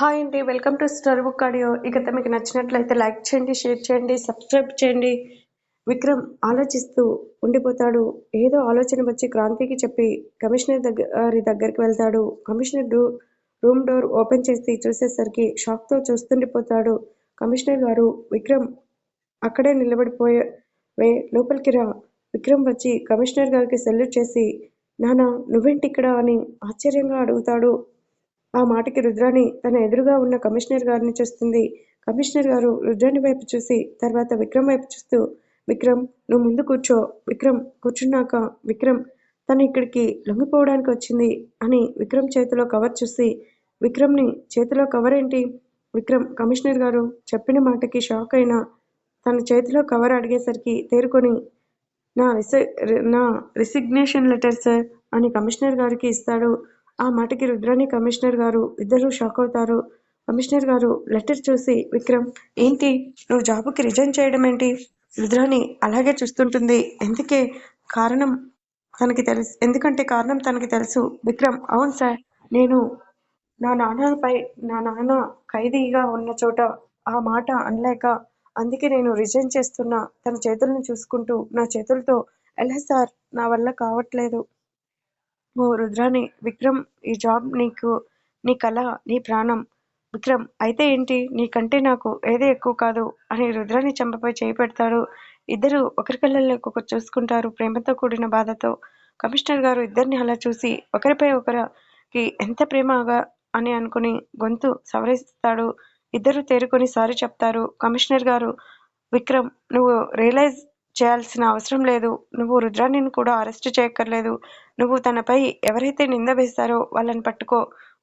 Hi అండి welcome to star book audio. ఇక మీకు నచ్చినట్లయితే లైక్ చేయండి షేర్ చేయండి సబ్స్క్రైబ్ చేయండి. విక్రమ్ ఆలోచిస్తూ ఉండిపోతాడు. ఏదో ఆలోచన వచ్చి క్రాంతికి చెప్పి కమిషనర్ దగ్గర దగ్గరికి వెళ్తాడు. కమిషనర్ రూమ్ డోర్ ఓపెన్ చేసి చూసేసరికి షాక్తో చూస్తుండిపోతాడు కమిషనర్ గారు. విక్రమ్ అక్కడే నిలబడిపోయే లోపలికి రా. విక్రమ్ వచ్చి కమిషనర్ గారికి సెల్యూట్ చేసి నానా నువ్వేంటి ఇక్కడ? అని ఆశ్చర్యంగా అడుగుతాడు. ఆ మాటకి రుద్రాణి తన ఎదురుగా ఉన్న కమిషనర్ గారిని చూస్తుంది. కమిషనర్ గారు రుద్రాణి వైపు చూసి తర్వాత విక్రమ్ వైపు చూస్తూ విక్రమ్ నువ్వు ముందు కూర్చో. విక్రమ్ కూర్చున్నాక విక్రమ్ తను ఇక్కడికి లొంగిపోవడానికి వచ్చింది అని విక్రమ్ చేతిలో కవర్ చూసి విక్రమ్ని చేతిలో కవర్ ఏంటి? విక్రమ్ కమిషనర్ గారు చెప్పిన మాటకి షాక్ అయిన తన చేతిలో కవర్ అడిగేసరికి తేరుకొని నా రిసి నా రిసిగ్నేషన్ లెటర్ సార్ అని కమిషనర్ గారికి ఇస్తాడు. ఆ మాటకి రుద్రాణి కమిషనర్ గారు ఇద్దరు షాక్ అవుతారు. కమిషనర్ గారు లెటర్ చూసి విక్రమ్ ఏంటి? నువ్వు జాబుకి రిజైన్ చేయడం ఏంటి? రుద్రాణి అలాగే చూస్తుంటుంది. ఎందుకే? కారణం తనకి తెలుసు. ఎందుకంటే కారణం తనకి తెలుసు. విక్రమ్ అవును సార్. నేను నా నాన్నపై నా నాన్న ఖైదీగా ఉన్న చోట ఆ మాట అనలేక అందుకే నేను రిజైన్ చేస్తున్నా. తన చేతులను చూసుకుంటూ నా చేతులతో ఎలా సార్? నా వల్ల కావట్లేదు. ఓ రుద్రాణి విక్రమ్ ఈ జాబ్ నీకు నీ కళ నీ ప్రాణం. విక్రమ్ అయితే ఏంటి? నీకంటే నాకు ఏది ఎక్కువ కాదు అని రుద్రాణి చెంపపై చేయి పెడతాడు. ఇద్దరు ఒకరి కళ్ళల్లో ఒక్కొక్కరు చూసుకుంటారు ప్రేమతో కూడిన బాధతో. కమిషనర్ గారు ఇద్దరిని అలా చూసి ఒకరిపై ఒకరికి ఎంత ప్రేమగా అని అనుకుని గొంతు సవరిస్తాడు. ఇద్దరు తేరుకొని సారీ చెప్తారు. కమిషనర్ గారు విక్రమ్ నువ్వు రియలైజ్ చేయాల్సిన అవసరం లేదు. నువ్వు రుద్రాణిని కూడా అరెస్ట్ చేయక్కర్లేదు. నువ్వు తనపై ఎవరైతే నింద వేశారో వాళ్ళని పట్టుకో.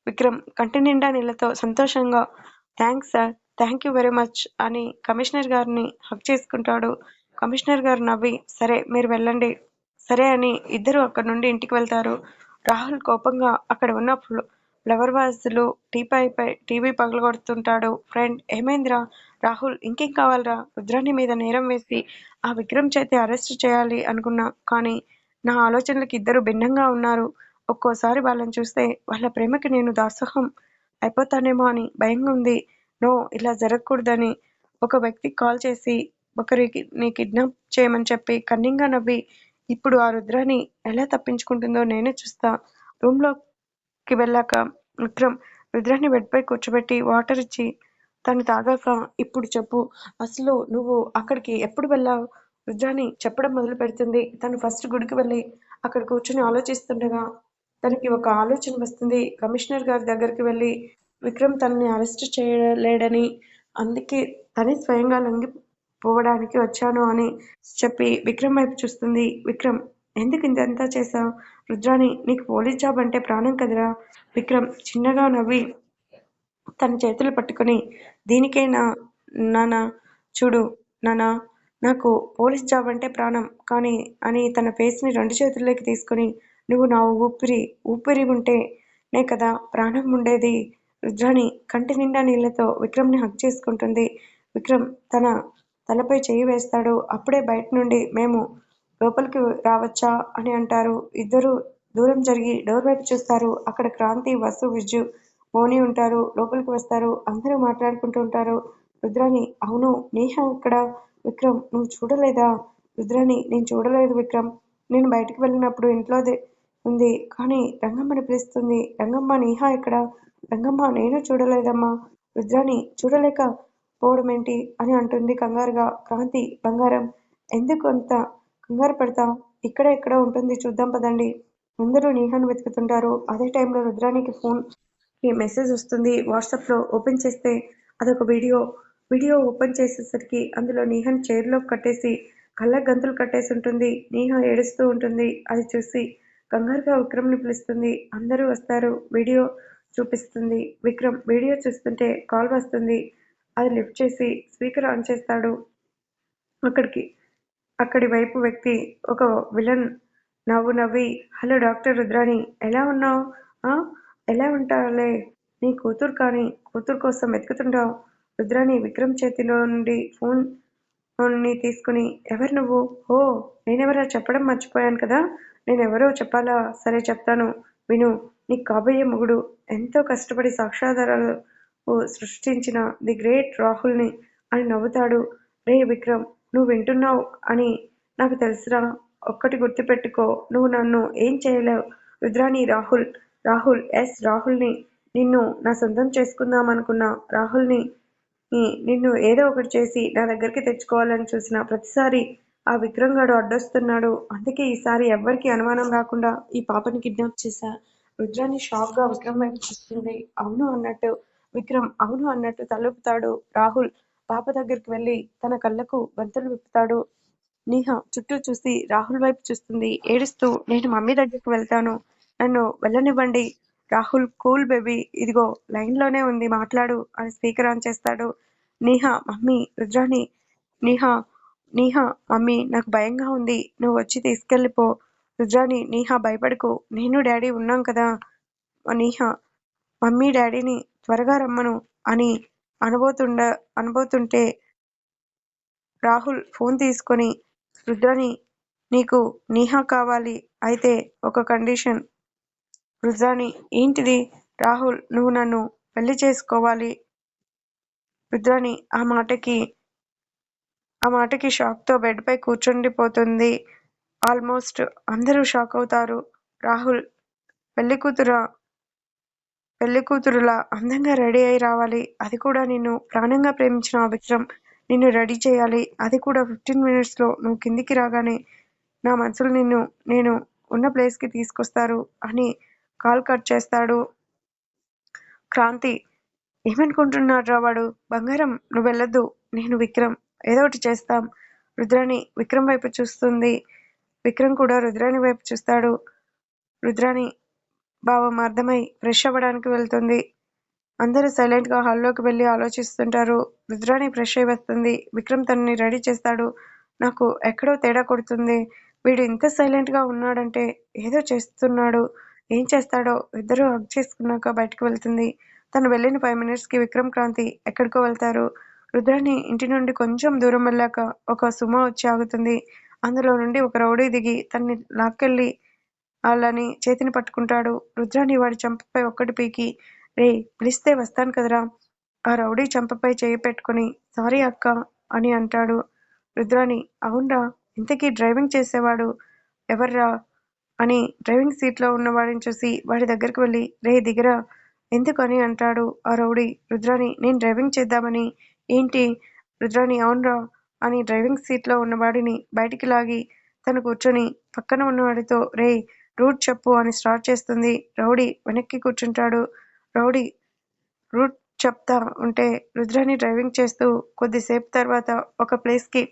విక్రమ్ కంటి నిండా నీళ్ళతో సంతోషంగా thanks sir thank you very much అని కమిషనర్ గారిని హక్ చేసుకుంటాడు. కమిషనర్ గారు నవ్వి సరే మీరు వెళ్ళండి. సరే అని ఇద్దరు అక్కడి నుండి ఇంటికి వెళ్తారు. రాహుల్ కోపంగా అక్కడ ఉన్న ఫ్లవర్ వాజులు టీపైపై టీవీ పగలగొడుతుంటాడు. ఫ్రెండ్ ఏమైందిరా? రాహుల్ ఇంకేం కావాలరా? రుద్రాణి మీద నేరం వేసి ఆ విక్రమ్ చేతి అరెస్ట్ చేయాలి అనుకున్నా. కానీ నా ఆలోచనలకు ఇద్దరు భిన్నంగా ఉన్నారు. ఒక్కోసారి వాళ్ళని చూస్తే వాళ్ళ ప్రేమకి నేను దాసహం అయిపోతానేమో అని భయంగా ఉంది. నో ఇలా జరగకూడదని ఒక వ్యక్తికి కాల్ చేసి ఒకరికి నీ కిడ్నాప్ చేయమని చెప్పి కన్నింగా నవ్వి ఇప్పుడు ఆ రుద్రాని ఎలా తప్పించుకుంటుందో నేనే చూస్తా. రూమ్లోకి వెళ్ళాక విక్రమ్ రుద్రాన్ని బెడ్పై కూర్చోబెట్టి వాటర్ ఇచ్చి తను తాగాక ఇప్పుడు చెప్పు అసలు నువ్వు అక్కడికి ఎప్పుడు వెళ్ళావు? రుద్రాని చెప్పడం మొదలు పెడుతుంది. తను ఫస్ట్ గుడికి వెళ్ళి అక్కడ కూర్చొని ఆలోచిస్తుండగా తనకి ఒక ఆలోచన వస్తుంది. కమిషనర్ గారి దగ్గరికి వెళ్ళి విక్రమ్ తనని అరెస్ట్ చేయలేడని అందుకే తనే స్వయంగా లొంగిపోవడానికి వచ్చాను అని చెప్పి విక్రమ్ వైపు చూస్తుంది. విక్రమ్ ఎందుకు ఇంతంతా చేశావు? రుద్రాని నీకు పోలీస్ జాబ్ అంటే ప్రాణం కదరా? విక్రమ్ చిన్నగా నవ్వి తన చేతులు పట్టుకొని దీనికేనా నానా? చూడు నానా నాకు పోలీస్ జాబ్ అంటే ప్రాణం. కానీ అని తన ఫేస్ని రెండు చేతుల్లోకి తీసుకొని నువ్వు నా ఊపిరి ఊపిరి ఉంటే నే కదా ప్రాణం ఉండేది. రుద్రాణి కంటి నిండా నీళ్ళతో విక్రమ్ని హక్ చేసుకుంటుంది. విక్రమ్ తన తలపై చేయి వేస్తాడు. అప్పుడే బయట నుండి మేము లోపలికి రావచ్చా అని అంటారు. ఇద్దరు దూరం జరిగి డోర్ వైపు చూస్తారు. అక్కడ క్రాంతి వసు విజు మోని ఉంటారు. లోపలికి వస్తారు. అందరూ మాట్లాడుకుంటూ ఉంటారు. రుద్రాణి అవును నేహ ఇక్కడ విక్రమ్ నువ్వు చూడలేదా? రుద్రని నేను చూడలేదు విక్రమ్. నేను బయటికి వెళ్ళినప్పుడు ఇంట్లోదే ఉంది. కానీ రంగమ్మని పిలుస్తుంది. రంగమ్మ నేహా ఇక్కడ రంగమ్మ నేను చూడలేదమ్మా. రుద్రాని చూడలేక పోవడం ఏంటి? అని అంటుంది కంగారుగా క్రాంతి బంగారం. ఎందుకు అంత కంగారు పడతావు ఇక్కడ ఎక్కడ ఉంటుంది. చూద్దాం పదండి. అందరూ నేహాను వెతుకుతుంటారు. అదే టైంలో రుద్రానికి ఫోన్కి మెసేజ్ వస్తుంది వాట్సాప్లో ఓపెన్ చేస్తే అదొక వీడియో. వీడియో ఓపెన్ చేసేసరికి అందులో నేహన్ చైర్లో కట్టేసి కళ్ళ గంతులు కట్టేసి ఉంటుంది. నేహ ఏడుస్తూ ఉంటుంది. అది చూసి కంగారుగా విక్రమ్ని పిలుస్తుంది. అందరూ వస్తారు. వీడియో చూపిస్తుంది. విక్రమ్ వీడియో చూస్తుంటే కాల్ వస్తుంది. అది లిఫ్ట్ చేసి స్పీకర్ ఆన్ చేస్తాడు. అక్కడికి అక్కడి వైపు వ్యక్తి ఒక విలన్ నవ్వు నవ్వి హలో డాక్టర్ రుద్రాణి ఎలా ఉన్నావు? ఎలా ఉంటావులే? నీ కూతురు కానీ కూతురు కోసం వెతుకుతుంటావు. రుద్రాణి విక్రమ్ చేతిలో నుండి ఫోన్ని తీసుకుని ఎవరు నువ్వు ఓ నేనెవరో చెప్పడం మర్చిపోయాను కదా నేనెవరో చెప్పాలా సరే చెప్తాను విను నీ కాబోయే మొగుడు ఎంతో కష్టపడి సాక్ష్యాధారాలు సృష్టించిన ది గ్రేట్ రాహుల్ని అని నవ్వుతాడు. రే విక్రమ్! నువ్వు వింటున్నావు అని నాకు తెలుసురా! ఒక్కటి గుర్తుపెట్టుకో నువ్వు నన్ను ఏం చేయలేవు రుద్రాని రాహుల్ రాహుల్ ఎస్ రాహుల్ని నిన్ను నా సొంతం చేసుకుందామనుకున్న రాహుల్ని నిన్ను ఏదో ఒకటి చేసి నా దగ్గరికి తెచ్చుకోవాలని చూసిన ప్రతిసారి ఆ విక్రమ్ గాడు అడ్డొస్తున్నాడు. అందుకే ఈసారి ఎవ్వరికి అనుమానం రాకుండా ఈ పాపని కిడ్నాప్ చేశా. రుద్రాన్ని షాక్గా విక్రమ్ వైపు చూస్తుంది. అవును అన్నట్టు విక్రమ్ అవును అన్నట్టు తలుపుతాడు రాహుల్ పాప దగ్గరికి వెళ్ళి తన కళ్ళకు బంతులు విప్పుతాడు. నీహ చుట్టూ చూసి రాహుల్ వైపు చూస్తుంది. ఏడుస్తూ నేను మమ్మీ దగ్గరికి వెళ్తాను. నన్ను వెళ్ళనివ్వండి. రాహుల్ కూల్ బేబీ ఇదిగో లైన్లోనే ఉంది మాట్లాడు అని స్పీకర్ ఆన్ చేస్తాడు. నీహా మమ్మీ రుద్రాణి నీహా నీహా మమ్మీ నాకు భయంగా ఉంది. నువ్వు వచ్చి తీసుకెళ్ళిపో రుద్రాణి నీహా భయపడకు. నేను డాడీ ఉన్నాం కదా నీహా మమ్మీ డాడీని త్వరగా రమ్మను అని అనబోతుండ అనబోతుంటే రాహుల్ ఫోన్ తీసుకొని రుద్రాని నీకు నీహ కావాలి. అయితే ఒక కండిషన్ రుద్రాని ఏంటిది? రాహుల్ నువ్వు నన్ను పెళ్ళి చేసుకోవాలి. రుద్రాని ఆ మాటకి ఆ మాటకి షాక్తో బెడ్ పై కూర్చుండిపోతుంది. ఆల్మోస్ట్ అందరూ షాక్ అవుతారు. రాహుల్ పెళ్ళి కూతురు పెళ్ళి కూతురులా అందంగా రెడీ అయి రావాలి. అది కూడా నిన్ను ప్రాణంగా ప్రేమించిన ఆ విక్రమ్ నిన్ను రెడీ చేయాలి. అది కూడా ఫిఫ్టీన్ మినిట్స్లో నువ్వు కిందికి రాగానే నా మనసులు నిన్ను నేను ఉన్న ప్లేస్కి తీసుకొస్తారు అని కాల్ కట్ చేస్తాడు. క్రాంతి ఏమనుకుంటున్నాడ్రా వాడు? బంగారం నువ్వు వెళ్ళొద్దు నేను విక్రమ్ ఏదో ఒకటి చేస్తాం. రుద్రాణి విక్రమ్ వైపు చూస్తుంది. విక్రమ్ కూడా రుద్రాణి వైపు చూస్తాడు. రుద్రాణి భావం అర్థమై ఫ్రెష్ అవ్వడానికి వెళ్తుంది. అందరూ సైలెంట్గా హాల్లోకి వెళ్ళి ఆలోచిస్తుంటారు. రుద్రాణి ఫ్రెష్ అయి వస్తుంది. విక్రమ్ తనని రెడీ చేస్తాడు. నాకు ఎక్కడో తేడా కొడుతుంది వీడు ఇంత సైలెంట్గా ఉన్నాడంటే ఏదో చేస్తున్నాడు. ఏం చేస్తాడో ఇద్దరూ హగ్ చేసుకున్నాక బయటకు వెళ్తుంది. తను వెళ్ళిన ఫైవ్ మినిట్స్కి విక్రమ్ క్రాంతి ఎక్కడికో వెళ్తారు. రుద్రాని ఇంటి నుండి కొంచెం దూరం వెళ్ళాక ఒక సుమో వచ్చి ఆగుతుంది. అందులో నుండి ఒక రౌడీ దిగి తనని లాక్కెళ్ళి వాళ్ళని చేతిని పట్టుకుంటాడు. రుద్రాని వాడి చెంపపై ఒక్కటి పీకి రే పిలిస్తే వస్తాను కదరా ఆ రౌడీ చెంపపై చేయి పెట్టుకుని సారీ అక్క అని అంటాడు. రుద్రాని అవునరా ఇంతకీ డ్రైవింగ్ చేసేవాడు ఎవర్రా అని డ్రైవింగ్ సీట్లో ఉన్నవాడిని చూసి వాడి దగ్గరికి వెళ్ళి రే దిగరా ఎందుకు అని అంటాడు ఆ రౌడీ. రుద్రాని నేను డ్రైవింగ్ చేద్దామని ఏంటి? రుద్రాని అవునరా అని డ్రైవింగ్ సీట్లో ఉన్నవాడిని బయటికి లాగి తను కూర్చొని పక్కన ఉన్నవాడితో రేయ్ రూట్ చెప్పు అని స్టార్ట్ చేస్తుంది. రౌడీ వెనక్కి కూర్చుంటాడు. రౌడీ రూట్ చెప్తా ఉంటే రుద్రాని డ్రైవింగ్ చేస్తూ కొద్దిసేపు తర్వాత ఒక ప్లేస్కి